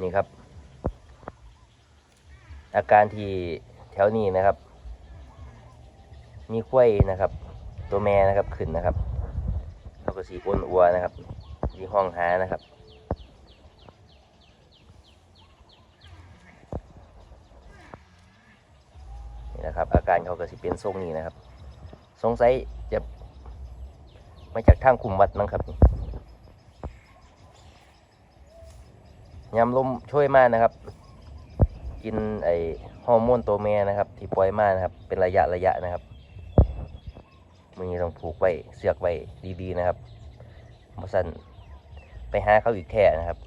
นี่ครับ อาการที่แถวนี้นะครับ มีกล้วยนะครับ ตัวแม่นะครับขึ้นนะครับแล้วก็สีอ้วนอัวนะครับที่ห้องหานะครับนี่นะครับ อาการเขาก็สิเป็นทรงนี้นะครับ สงสัยจะมาจากทางคุมวัดมั้งครับ ยำล้มช่วยมากนะครับ กินไอฮอร์โมนตัวแม่นะครับ ที่ปล่อยมานะครับ เป็นระยะระยะนะครับมือนี้ต้องผูกไว้เสือกไว้ดีๆนะครับมาสั่นไปหาเขาอีกแท่นะครับ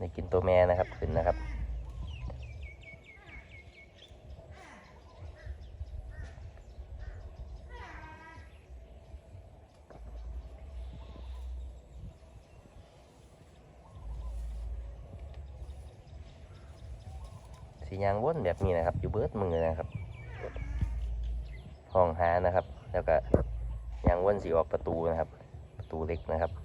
นกินตัวแม่นะครับขึ้นนะครับสียางวนแบบนี้นะครับ อยู่เบิดมือนะครับห้องหานะครับ แล้วก็ยางวนสีออกประตูนะครับ ประตูเล็กนะครับ